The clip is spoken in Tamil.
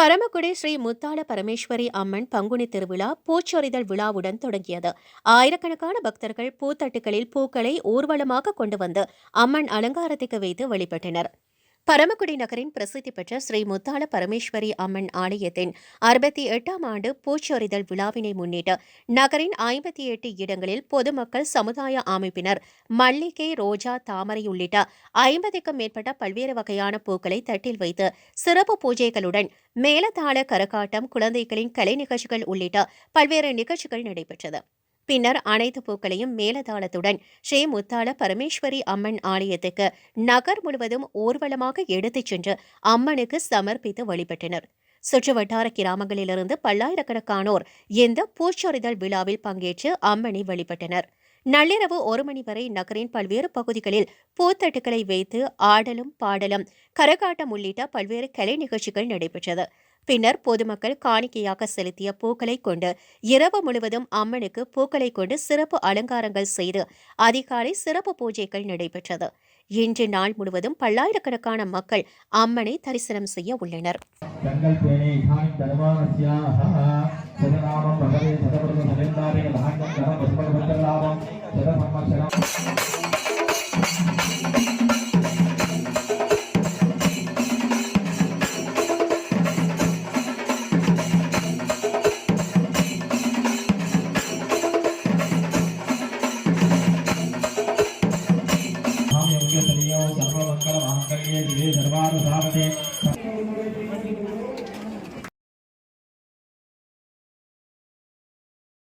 பரமக்குடி ஸ்ரீ முத்தாள பரமேஸ்வரி அம்மன் பங்குனி திருவிழா பூச்சொரிதல் விழாவுடன் தொடங்கியது. ஆயிரக்கணக்கான பக்தர்கள் பூத்தட்டுகளில் பூக்களை ஊர்வலமாக கொண்டு வந்து அம்மன் அலங்காரத்துக்கு வைத்து வழிபட்டனர். பரமக்குடி நகரின் பிரசித்தி பெற்ற ஸ்ரீ முத்தாள பரமேஸ்வரி அம்மன் ஆலயத்தின் அறுபத்தி எட்டாம் ஆண்டு பூச்சொரிதல் விழாவினை முன்னிட்டு நகரின் ஐம்பத்தி எட்டு இடங்களில் பொதுமக்கள் சமுதாய அமைப்பினர் மல்லிகை ரோஜா தாமரை உள்ளிட்ட ஐம்பதுக்கும் மேற்பட்ட பல்வேறு வகையான பூக்களை தட்டில் வைத்து சிறப்பு பூஜைகளுடன் மேலதாள கரகாட்டம் குழந்தைகளின் கலை நிகழ்ச்சிகள் உள்ளிட்ட பல்வேறு நிகழ்ச்சிகள் நடைபெற்றது. பின்னர் அனைத்து பூக்களையும் மேலதாளத்துடன் ஸ்ரீ முத்தாள பரமேஸ்வரி அம்மன் ஆலயத்துக்கு நகர் முழுவதும் ஊர்வலமாக எடுத்துச் சென்று அம்மனுக்கு சமர்ப்பித்து வழிபட்டனர். சுற்று வட்டார கிராமங்களிலிருந்து பல்லாயிரக்கணக்கானோர் இந்த பூச்சொரிதல் விழாவில் பங்கேற்று அம்மனை வழிபட்டனர். நள்ளிரவு ஒரு மணி வரை நகரின் பல்வேறு பகுதிகளில் பூத்தட்டுக்களை வைத்து ஆடலும் பாடலும் கரகாட்டம் உள்ளிட்ட பல்வேறு கலை நிகழ்ச்சிகள் நடைபெற்றது. பின்னர் பொதுமக்கள் காணிக்கையாக செலுத்திய பூக்களை கொண்டு இரவு முழுவதும் அம்மனுக்கு பூக்களை கொண்டு சிறப்பு அலங்காரங்கள் செய்து அதிகாலை சிறப்பு பூஜைகள் நடைபெற்றது. இன்று நாள் முழுவதும் பல்லாயிரக்கணக்கான மக்கள் அம்மனை தரிசனம் செய்ய உள்ளனர். சதநாமம் பகவே சதவர்ம சதேந்தாரே தானியம் தரம் வசுபகவந்தல்லாபம் सर्वमङ्गलमाङ्गल्ये दिवे सर्वानुधावने